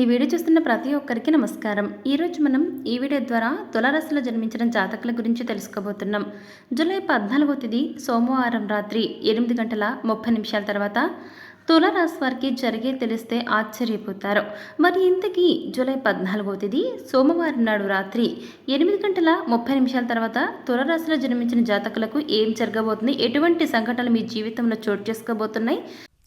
ఈ వీడియో చూస్తున్న ప్రతి ఒక్కరికి నమస్కారం. ఈరోజు మనం ఈ వీడియో ద్వారా తులారాశిలో జన్మించిన జాతకుల గురించి తెలుసుకోబోతున్నాం. జూలై పద్నాలుగో తేదీ సోమవారం రాత్రి ఎనిమిది గంటల ముప్పై నిమిషాల తర్వాత తులారాశి వారికి జరిగే తెలిస్తే ఆశ్చర్యపోతారు. మరి ఇంతకీ జూలై పద్నాలుగో తేదీ సోమవారం నాడు రాత్రి ఎనిమిది గంటల ముప్పై నిమిషాల తర్వాత తులారాశిలో జన్మించిన జాతకులకు ఏం జరగబోతుంది? ఎటువంటి సంఘటనలు మీ జీవితంలో చోటు చేసుకోబోతున్నాయి?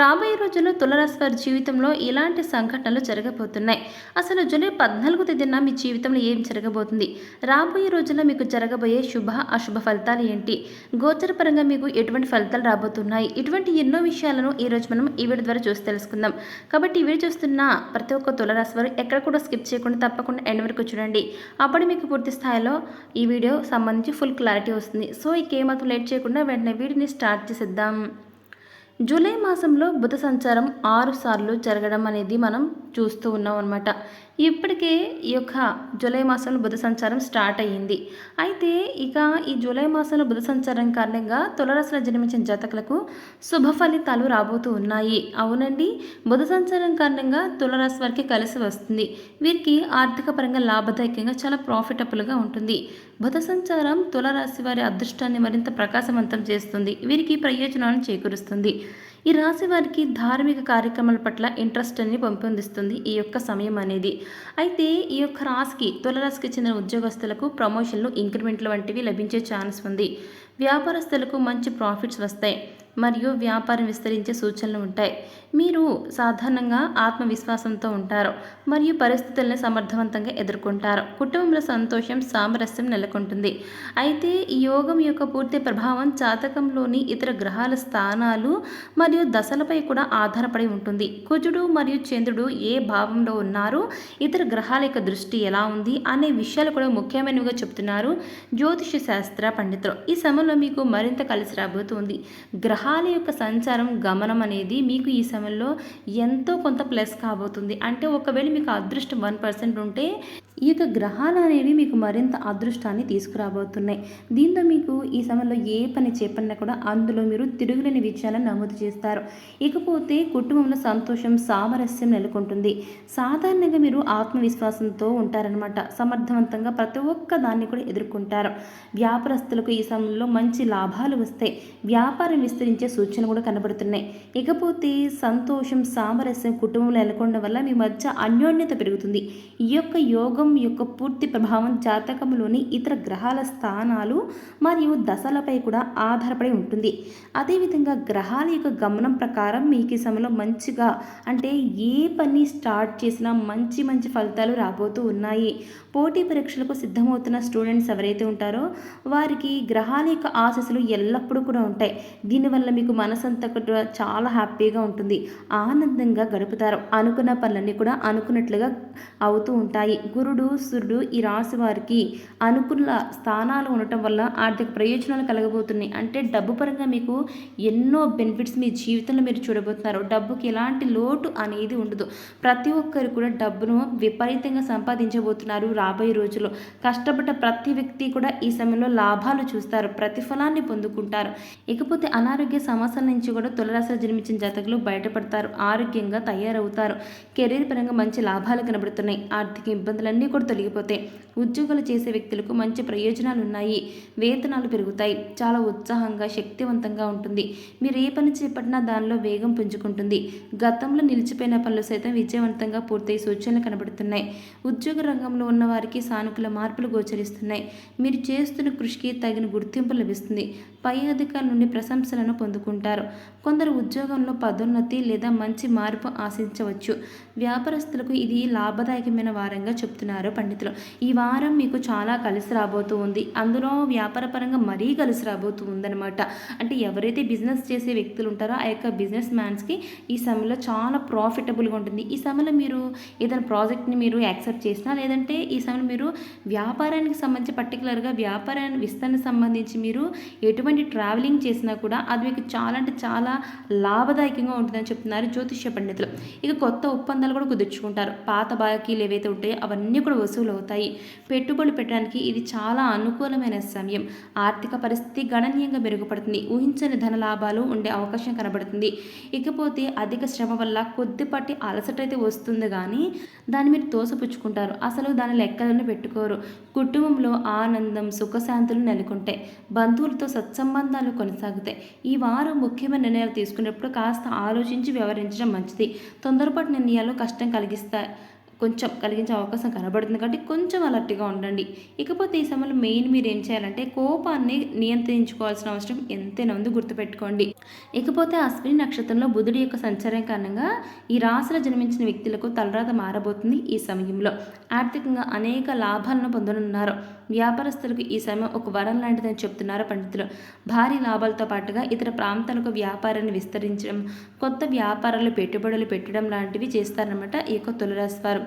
రాబోయే రోజుల్లో తులరాశి వారి జీవితంలో ఇలాంటి సంఘటనలు జరగబోతున్నాయి. అసలు జూలై పద్నాలుగు తేదీన మీ జీవితంలో ఏం జరగబోతుంది? రాబోయే రోజుల్లో మీకు జరగబోయే శుభ అశుభ ఫలితాలు ఏంటి? గోచరపరంగా మీకు ఎటువంటి ఫలితాలు రాబోతున్నాయి? ఇటువంటి ఎన్నో విషయాలను ఈ రోజు మనం ఈ వీడియో ద్వారా చూసి తెలుసుకుందాం. కాబట్టి ఈ వీడియో చూస్తున్న ప్రతి ఒక్క తులరాశి వారు ఎక్కడ కూడా స్కిప్ చేయకుండా తప్పకుండా ఎండ్ వరకు చూడండి. అప్పుడు మీకు పూర్తి స్థాయిలో ఈ వీడియో సంబంధించి ఫుల్ క్లారిటీ వస్తుంది. సో ఇక ఏమాత్రం లేట్ చేయకుండా వెంటనే వీడియోని స్టార్ట్ చేసేద్దాం. జూలై మాసంలో బుధ సంచారం ఆరు సార్లు జరగడం అనేది మనం చూస్తూ ఉన్నాం అనమాట ఇప్పటికే ఈ యొక్క జూలై మాసంలో బుధ సంచారం స్టార్ట్ అయ్యింది. అయితే ఇక ఈ జూలై మాసంలో బుధ సంచారం కారణంగా తులరాశిలో జన్మించిన జాతకులకు శుభ ఫలితాలు రాబోతూ ఉన్నాయి. అవునండి బుధ సంచారం కారణంగా తులరాశి వారికి కలిసి వస్తుంది. వీరికి ఆర్థిక పరంగా లాభదాయకంగా చాలా ప్రాఫిటబుల్గా ఉంటుంది. బుధ సంచారం తులరాశి వారి అదృష్టాన్ని మరింత ప్రకాశవంతం చేస్తుంది. వీరికి ప్రయోజనాలను చేకూరుస్తుంది. ఈ రాశి వారికి ధార్మిక కార్యక్రమాల పట్ల ఇంట్రెస్ట్ అని పెంపొందిస్తుంది ఈ యొక్క సమయం అనేది. అయితే ఈ యొక్క రాశికి తులరాశికి చెందిన ఉద్యోగస్తులకు ప్రమోషన్లు ఇంక్రిమెంట్లు వంటివి లభించే ఛాన్స్ ఉంది. వ్యాపారస్తులకు మంచి ప్రాఫిట్స్ వస్తాయి. మరియు వ్యాపారం విస్తరించే సూచనలు ఉంటాయి. మీరు సాధారణంగా ఆత్మవిశ్వాసంతో ఉంటారు మరియు పరిస్థితులను సమర్థవంతంగా ఎదుర్కొంటారు. కుటుంబంలో సంతోషం సామరస్యం నెలకొంటుంది. అయితే ఈ యోగం యొక్క పూర్తి ప్రభావం జాతకంలోని ఇతర గ్రహాల స్థానాలు మరియు దశలపై కూడా ఆధారపడి ఉంటుంది. కుజుడు మరియు చంద్రుడు ఏ భావంలో ఉన్నారు ఇతర గ్రహాల యొక్క దృష్టి ఎలా ఉంది అనే విషయాలు కూడా ముఖ్యమైనవిగా చెప్తున్నారు జ్యోతిష శాస్త్ర పండితులు. ఈ సమయంలో మీకు మరింత కలిసి రాబోతుంది. గ్రహాల యొక్క సంచారం గమనం అనేది మీకు ఈ సమయంలో ఎంతో కొంత ప్లస్ కాబోతుంది. అంటే ఒకవేళ మీకు అదృష్టం వన్ పర్సెంట్ ఉంటే ఈ యొక్క గ్రహాలు అనేవి మీకు మరింత అదృష్టాన్ని తీసుకురాబోతున్నాయి. దీంతో మీకు ఈ సమయంలో ఏ పని చెప్పన్నా కూడా అందులో మీరు తిరుగులేని విజయాలను నమోదు చేస్తారు. ఇకపోతే కుటుంబంలో సంతోషం సామరస్యం నెలకొంటుంది. సాధారణంగా మీరు ఆత్మవిశ్వాసంతో ఉంటారనమాట సమర్థవంతంగా ప్రతి ఒక్క దాన్ని కూడా ఎదుర్కొంటారు. వ్యాపారస్తులకు ఈ సమయంలో మంచి లాభాలు వస్తాయి. వ్యాపారం విస్తరించే సూచనలు కూడా కనబడుతున్నాయి. ఇకపోతే సంతోషం సామరస్యం కుటుంబంలో నెలకొనడం వల్ల మీ మధ్య అన్యోన్యత పెరుగుతుంది. ఈ యొక్క యోగం యొక్క పూర్తి ప్రభావం జాతకంలోని ఇతర గ్రహాల స్థానాలు మరియు దశలపై కూడా ఆధారపడి ఉంటుంది. అదేవిధంగా గ్రహాల యొక్క గమనం ప్రకారం మీకు ఈ సమయంలో మంచిగా అంటే ఏ పని స్టార్ట్ చేసినా మంచి మంచి ఫలితాలు రాబోతూ ఉన్నాయి. పోటీ పరీక్షలకు సిద్ధమవుతున్న స్టూడెంట్స్ ఎవరైతే ఉంటారో వారికి గ్రహాల యొక్క ఆశస్సులు ఎల్లప్పుడూ కూడా ఉంటాయి. దీనివల్ల మీకు మనసంతా కూడా చాలా హ్యాపీగా ఉంటుంది. ఆనందంగా గడుపుతారు. అనుకున్న పనులన్నీ కూడా అనుకున్నట్లుగా అవుతూ ఉంటాయి. గురుడు సూర్యుడు ఈ రాశి వారికి అనుకున్న స్థానాలు ఉండటం వల్ల ఆర్థిక ప్రయోజనాలు కలగబోతున్నాయి. అంటే డబ్బు పరంగా మీకు ఎన్నో బెనిఫిట్స్ మీ జీవితంలో మీరు చూడబోతున్నారు. డబ్బుకి ఎలాంటి లోటు అనేది ఉండదు. ప్రతి ఒక్కరు కూడా డబ్బును విపరీతంగా సంపాదించబోతున్నారు రాబోయే రోజుల్లో. కష్టపడ్డ ప్రతి వ్యక్తి కూడా ఈ సమయంలో లాభాలు చూస్తారు. ప్రతిఫలాన్ని పొందుకుంటారు. ఇకపోతే అనారోగ్య సమస్యల నుంచి కూడా తులరాశిలో జన్మించిన జాతకులు బయటపడతారు. ఆరోగ్యంగా తయారవుతారు. కెరీర్ పరంగా మంచి లాభాలు కనబడుతున్నాయి. ఆర్థిక ఇబ్బందులన్నీ కూడా తొలగిపోతాయి. ఉద్యోగాలు చేసే వ్యక్తులకు మంచి ప్రయోజనాలు ఉన్నాయి వేతనాలు పెరుగుతాయి. చాలా ఉత్సాహంగా శక్తివంతంగా ఉంటుంది. మీరు ఏ పని చేపట్టినా దానిలో వేగం పుంజుకుంటుంది. గతంలో నిలిచిపోయిన పనులు సైతం విజయవంతంగా పూర్తయి సూచనలు కనబడుతున్నాయి. ఉద్యోగ రంగంలో ఉన్న వారికి సానుకూల మార్పులు గోచరిస్తున్నాయి. మీరు చేస్తున్న కృషికి తగిన గుర్తింపు లభిస్తుంది. పై అధికారుల నుండి ప్రశంసలను పొందుకుంటారు. కొందరు ఉద్యోగంలో పదోన్నతి లేదా మంచి మార్పు ఆశించవచ్చు. వ్యాపారస్తులకు ఇది లాభదాయకమైన వారంగా చెప్తున్నారు పండితులు. ఈ వారం మీకు చాలా కలిసి రాబోతూ ఉంది. అందులో వ్యాపారపరంగా మరీ కలిసి రాబోతూ ఉందన్నమాట. అంటే ఎవరైతే బిజినెస్ చేసే వ్యక్తులు ఉంటారో ఆ యొక్క బిజినెస్ మ్యాన్స్కి ఈ సమయంలో చాలా ప్రాఫిటబుల్గా ఉంటుంది. ఈ సమయంలో మీరు ఏదైనా ప్రాజెక్ట్ని మీరు యాక్సెప్ట్ చేసినా లేదంటే ఈ సమయంలో మీరు వ్యాపారానికి సంబంధించి పర్టికులర్గా వ్యాపారాన్ని విస్తరణ సంబంధించి మీరు ఎటువంటి ట్రావెలింగ్ చేసినా కూడా అది మీకు చాలా అంటే చాలా లాభదాయకంగా ఉంటుందని చెప్తున్నారు జ్యోతిష్య పండితులు. ఇక కొత్త ఒప్పందాలు కూడా కుదుర్చుకుంటారు. పాత బాకీలు ఏవైతే ఉంటాయో అవన్నీ కూడా వసూలు అవుతాయి పెట్టుబడులు పెట్టడానికి ఇది చాలా అనుకూలమైన సమయం. ఆర్థిక పరిస్థితి గణనీయంగా మెరుగుపడుతుంది. ఊహించని ధన లాభాలు ఉండే అవకాశం కనబడుతుంది. ఇకపోతే అధిక శ్రమ వల్ల కొద్దిపాటి అలసట అయితే వస్తుంది కానీ దాన్ని మీరు తోసపుచ్చుకుంటారు. అసలు దాని లెక్కలను పెట్టుకోరు. కుటుంబంలో ఆనందం సుఖశాంతులు నెలకొంటాయి. బంధువులతో సత్సంబంధాలు కొనసాగుతాయి. ఈ ఈ వారం ముఖ్యమైన నిర్ణయాలు తీసుకునేటప్పుడు కాస్త ఆలోచించి వ్యవహరించడం మంచిది. తొందరపాటు నిర్ణయాలు కష్టం కలిగిస్తాయి. కొంచెం కలిగించే అవకాశం కనబడుతుంది. కాబట్టి కొంచెం అలర్ట్గా ఉండండి. ఇకపోతే ఈ సమయంలో మెయిన్ మీరు ఏం చేయాలంటే కోపాన్ని నియంత్రించుకోవాల్సిన అవసరం ఎంతైనా ఉంది గుర్తుపెట్టుకోండి. ఇకపోతే అశ్విని నక్షత్రంలో బుధుడి యొక్క సంచారం కారణంగా ఈ రాశిలో జన్మించిన వ్యక్తులకు తలరాత మారబోతుంది ఈ సమయంలో. ఆర్థికంగా అనేక లాభాలను పొందనున్నారు. వ్యాపారస్తులకు ఈ సమయం ఒక వరం లాంటిదని చెప్తున్నారు పండితులు. భారీ లాభాలతో పాటుగా ఇతర ప్రాంతాలకు వ్యాపారాన్ని విస్తరించడం కొత్త వ్యాపారాలు పెట్టుబడులు పెట్టడం లాంటివి చేస్తారన్నమాట ఈ యొక్క తులరాశి వారు.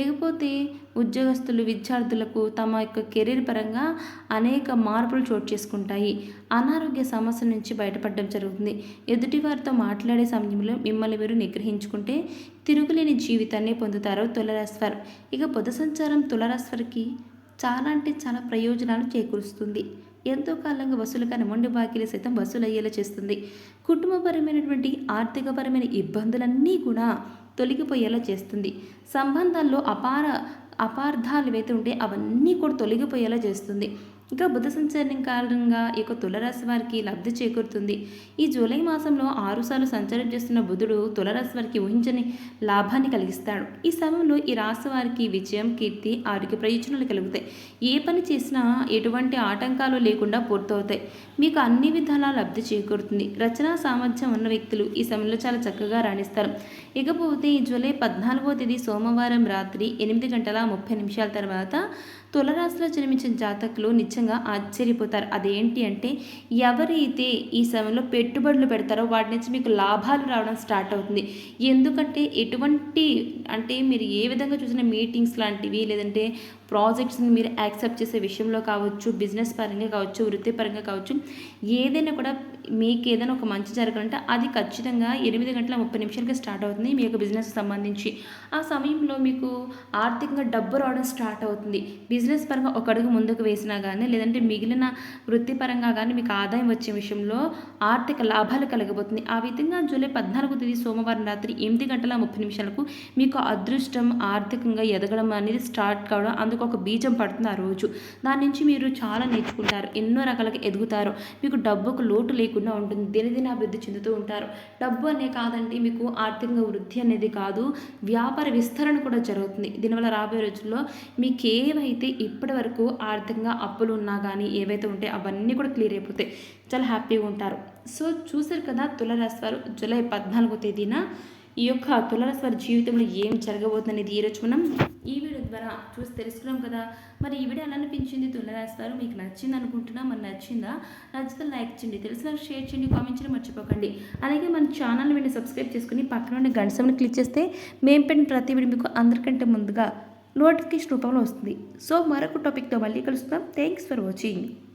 ఇకపోతే ఉద్యోగస్తులు విద్యార్థులకు తమ యొక్క కెరీర్ పరంగా అనేక మార్పులు చోటు చేసుకుంటాయి. అనారోగ్య సమస్య నుంచి బయటపడడం జరుగుతుంది. ఎదుటివారితో మాట్లాడే సమయంలో మిమ్మల్ని మీరు నిగ్రహించుకుంటే తిరుగులేని జీవితాన్ని పొందుతారు తులరాశ్వర్. ఇక పొద సంచారం తులరాశ్వర్కి చాలా అంటే చాలా ప్రయోజనాలు చేకూరుస్తుంది. ఎంతో కాలంగా వసూలు కాని మొండి బాకీలు సైతం వసూలు అయ్యేలా చేస్తుంది. కుటుంబపరమైనటువంటి ఆర్థికపరమైన ఇబ్బందులన్నీ కూడా తొలగిపోయేలా చేస్తుంది. సంబంధాల్లో అపార అపార్థాలు ఏవైతే ఉంటే అవన్నీ కూడా తొలగిపోయేలా చేస్తుంది. ఇంకా బుధ సంచరణం కారణంగా ఈ తులరాశి వారికి లబ్ధి చేకూరుతుంది. ఈ జూలై మాసంలో ఆరుసార్లు సంచారం చేస్తున్న బుధుడు తులరాశి వారికి ఊహించని లాభాన్ని కలిగిస్తాడు. ఈ సమయంలో ఈ రాశి వారికి విజయం కీర్తి ఆరోగ్య ప్రయోజనాలు కలుగుతాయి. ఏ పని చేసినా ఎటువంటి ఆటంకాలు లేకుండా పూర్తవుతాయి. మీకు అన్ని విధాలా లబ్ధి చేకూరుతుంది. రచనా సామర్థ్యం ఉన్న వ్యక్తులు ఈ సమయంలో చాలా చక్కగా రాణిస్తారు. ఇకపోతే ఈ జూలై పద్నాలుగో తేదీ సోమవారం రాత్రి ఎనిమిది గంటల ముప్పై నిమిషాల తర్వాత తులరాశిలో జన్మించిన జాతకులు నిజంగా ఆశ్చర్యపోతారు. అదేంటి అంటే ఎవరైతే ఈ సమయంలో పెట్టుబడులు పెడతారో వాటి నుంచి మీకు లాభాలు రావడం స్టార్ట్ అవుతుంది. ఎందుకంటే ఎటువంటి అంటే మీరు ఏ విధంగా చూసిన మీటింగ్స్ లాంటివి లేదంటే ప్రాజెక్ట్స్ని మీరు యాక్సెప్ట్ చేసే విషయంలో కావచ్చు బిజినెస్ పరంగా కావచ్చు వృత్తిపరంగా కావచ్చు ఏదైనా కూడా మీకు ఏదైనా ఒక మంచి జరగాలంటే అది ఖచ్చితంగా ఎనిమిది గంటల ముప్పై నిమిషాలకి స్టార్ట్ అవుతుంది మీ యొక్క బిజినెస్ సంబంధించి. ఆ సమయంలో మీకు ఆర్థికంగా డబ్బు రావడం స్టార్ట్ అవుతుంది. బిజినెస్ పరంగా ఒక అడుగు ముందుకు వేసినా కానీ లేదంటే మిగిలిన వృత్తిపరంగా కానీ మీకు ఆదాయం వచ్చే విషయంలో ఆర్థిక లాభాలు కలగబోతుంది. ఆ విధంగా జూలై పద్నాలుగు తేదీ సోమవారం రాత్రి ఎనిమిది గంటల ముప్పై నిమిషాలకు మీకు అదృష్టం ఆర్థికంగా ఎదగడం అనేది స్టార్ట్ కావడం అందుకు ఒక బీజం పడుతుంది ఆ రోజు. దాని నుంచి మీరు చాలా నేర్చుకుంటారు. ఎన్నో రకాలుగా ఎదుగుతారు. మీకు డబ్బుకు లోటు లేకుండా ఉంటుంది. దినదిన అభివృద్ధి చెందుతూ ఉంటారు. డబ్బు అనే కాదండి మీకు ఆర్థికంగా వృద్ధి అనేది కాదు వ్యాపార విస్తరణ కూడా జరుగుతుంది. దీనివల్ల రాబోయే రోజుల్లో మీకు ఏవైతే ఇప్పటి వరకు ఆర్థికంగా అప్పులు ఉన్నా కానీ ఏవైతే ఉంటే అవన్నీ కూడా క్లియర్ అయిపోతాయి. చాలా హ్యాపీగా ఉంటారు. సో చూసారు కదా తులరాశి వారు జూలై పద్నాలుగో తేదీన ఈ యొక్క తులరాశి వారి జీవితంలో ఏం జరగబోతుందనేది ఈరోజు మనం ఈ ద్వారా చూసి తెలుసుకున్నాం కదా. మరి ఈ వీడియో ఎలా అనిపించింది? తులరాశి వారు మీకు నచ్చింది అనుకుంటున్నా మరి నచ్చిందా? నచ్చితే లైక్ చేయండి తెలిసిన షేర్ చేయండి కామెంట్ మర్చిపోకండి. అలాగే మన ఛానల్ వెంటనే సబ్స్క్రైబ్ చేసుకుని పక్కన ఉన్న గంట క్లిక్ చేస్తే మేము పెట్టిన ప్రతి వీడియో మీకు అందరికంటే ముందుగా నోటిఫికేషన్ రూపంలో వస్తుంది. సో మరొక టాపిక్తో మళ్ళీ కలుస్తాం. Thanks for watching.